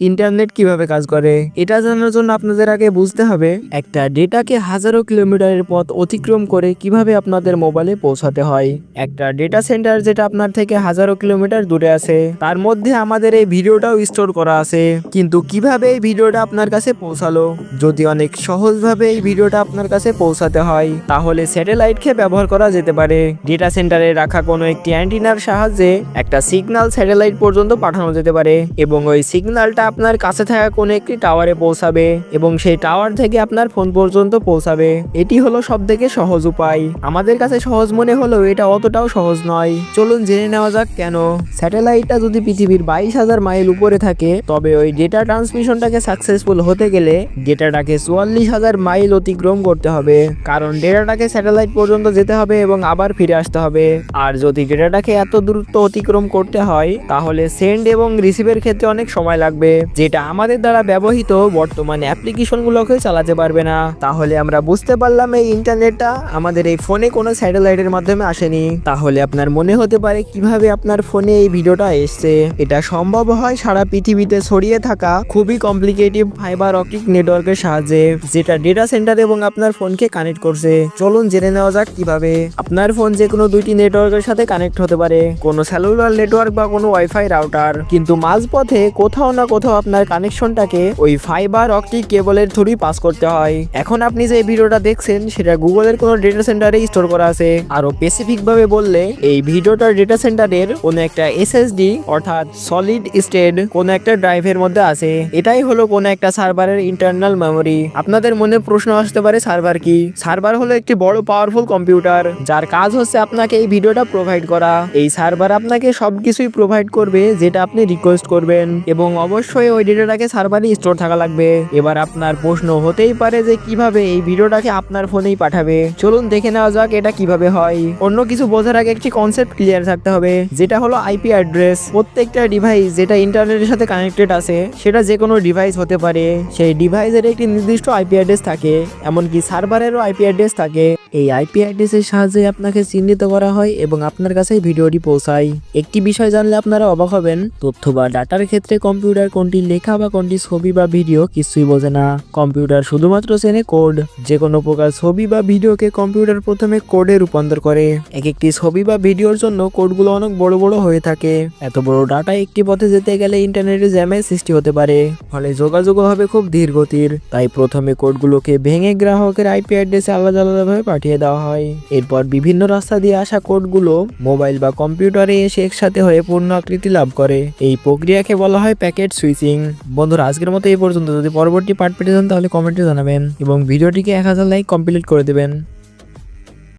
Internet কীভাবে কাজ করে? এটা জানার জন্য আপনাদের আগে বুঝতে হবে, একটা ডেটাকে হাজারো কিলোমিটারের পথ অতিক্রম করে কীভাবে আপনাদের মোবাইলে পৌঁছাতে হয়। একটা ডেটা সেন্টার যেটা আপনার থেকে হাজারো কিলোমিটার দূরে আছে, তার মধ্যে আমাদের এই ভিডিওটাও স্টোর করা আছে। কিন্তু কীভাবে এই ভিডিওটা আপনার কাছে পৌঁছালো? যদি অনেক সহজভাবে এই ভিডিওটা আপনার কাছে পৌঁছাতে হয়, তাহলে স্যাটেলাইটকে ব্যবহার করা যেতে পারে। ডেটা সেন্টারে রাখা কোনো একটি অ্যান্টিনার সাহায্যে একটা সিগন্যাল স্যাটেলাইট পর্যন্ত পাঠানো যেতে পারে, এবং ওই সিগন্যালটা আপনার কাছে থাকা কোনো একটি টাওয়ারে পৌঁছাবে এবং সেই টাওয়ার থেকে আপনার ফোন পর্যন্ত পৌঁছাবে। এটি হলো সব থেকে সহজ উপায়। আমাদের কাছে সহজ মনে হলেও এটা অতটাও সহজ নয়। চলুন জেনে নেওয়া যাক কেন। স্যাটেলাইটটা যদি পৃথিবীর বাইশ হাজার মাইল উপরে থাকে, তবে ওই ডেটা ট্রান্সমিশনটাকে সাকসেসফুল হতে গেলে ডেটাটাকে চুয়াল্লিশ হাজার মাইল অতিক্রম করতে হবে। কারণ ডেটাটাকে স্যাটেলাইট পর্যন্ত যেতে হবে এবং আবার ফিরে আসতে হবে। আর যদি ডেটাটাকে এত দূরত্ব অতিক্রম করতে হয়, তাহলে সেন্ড এবং রিসিভের ক্ষেত্রে অনেক সময় লাগবে। যেটা আমাদের দ্বারা ব্যবহৃত, বর্তমান অ্যাপ্লিকেশনগুলোকে চালাতে পারবে না। তাহলে আমরা বুঝতে পারলাম এই ইন্টারনেটটা আমাদের এই ফোনে কোনো স্যাটেলাইটের মাধ্যমে আসেনি। তাহলে আপনার মনে হতে পারে কীভাবে আপনার ফোনে এই ভিডিওটা এসছে। এটা সম্ভব হয় সারা পৃথিবীতে ছড়িয়ে থাকা খুবই কমপ্লিকেটিভ ফাইবার অপটিক নেটওয়ার্কের সাহায্যে, যেটা ডেটা সেন্টার এবং আপনার ফোনকে কানেক্ট করছে। চলুন জেনে নেওয়া যাক কীভাবে আপনার ফোন যে কোনো দুইটি নেটওয়ার্কের সাথে কানেক্ট হতে পারে। কোনো সেলুলার নেটওয়ার্ক বা কোনো ওয়াইফাই রাউটার কিন্তু মাঝপথে কোথাও না কোথাও আপনার কানেকশনটাকে ওই ফাইবার অপটিক কেবলের থ্রুই পাস করতে হয়। এখন আপনি যে ভিডিওটা দেখছেন, সেটা গুগলের কোনো ডেটা সেন্টারে স্টোর করা আছে। আরও স্পেসিফিক ভাবে বললে, এই ভিডিওটার ডেটা সেন্টারের কোনো একটা এসএসডি অর্থাৎ সলিড স্টেট কোনো একটা ড্রাইভের মধ্যে আছে। এটাই হলো কোনো একটা সার্ভারের ইন্টারনাল মেমোরি আপনাদের মনে প্রশ্ন আসতে পারে সার্ভার কি? সার্ভার হলো একটি বড় পাওয়ারফুল কম্পিউটার যার কাজ হচ্ছে আপনাকে এই ভিডিওটা প্রোভাইড করা। এই সার্ভার আপনাকে সবকিছুই প্রোভাইড করবে, যেটা আপনি রিকোয়েস্ট করবেন। এবং অবশ্যই ওই ডেটাটাকে সার্ভারে স্টোর থাকা লাগবে। এবার আপনার প্রশ্ন হতেই পারে যে কীভাবে এই ভিডিওটাকে আপনার ফোনেই পাঠাবে। চলুন দেখে নেওয়া যাক এটা কীভাবে হয়। অন্য কিছু বোঝার আগে একটি কনসেপ্ট ক্লিয়ার থাকতে হবে, যেটা হলো আইপি অ্যাড্রেস প্রত্যেকটা ডিভাইস যেটা ইন্টারনেটের সাথে কানেক্টেড আছে, সেটা যে কোনো ডিভাইস হতে পারে। সেই ডিভাইসের একটি নির্দিষ্ট আইপি অ্যাড্রেস থাকে, এমনকি সার্ভারেরও আইপি অ্যাড্রেস থাকে। এই আইপি অ্যাড্রেসের সাহায্যে আপনাকে চিহ্নিত করা হয় এবং আপনার কাছে ভিডিওটি পৌঁছায়। একটি বিষয় জানলে আপনারা অবাক হবেন, তথ্য বা ডাটার ক্ষেত্রে কম্পিউটার কোনটি লেখা বা কোনটি ছবি বা ভিডিও কিছুই বোঝে না। কম্পিউটার শুধুমাত্র চেনে কোড। যে কোনো প্রকার ছবি বা ভিডিওকে কম্পিউটার প্রথমে কোডে রূপান্তর করে। এক একটি ছবি বা ভিডিওর জন্য কোডগুলো অনেক বড় বড় হয়ে থাকে। এত বড় ডাটা একটি পথে যেতে গেলে ইন্টারনেটে জ্যামের সৃষ্টি হতে পারে, ফলে যোগাযোগ হবে খুব ধীর গতির। তাই প্রথমে কোডগুলোকে ভেঙে গ্রাহকের আইপি অ্যাড্রেসে আলাদা আলাদাভাবে পাঠিয়ে দেওয়া হয়। এরপর বিভিন্ন রাস্তা দিয়ে আসা কোডগুলো মোবাইল বা কম্পিউটারে এসে একসাথে হয়ে পূর্ণ আকৃতি লাভ করে। এই প্রক্রিয়াকে বলা হয় প্যাকেট সুইচিং। বন্ধুরা, আজকের মতো এই পর্যন্ত। যদি পরবর্তী পার্ট পেতে চান, তাহলে কমেন্টে জানাবেন। এবং ভিডিওটিকে এক হাজার লাইক কমপ্লিট করে দেবেন।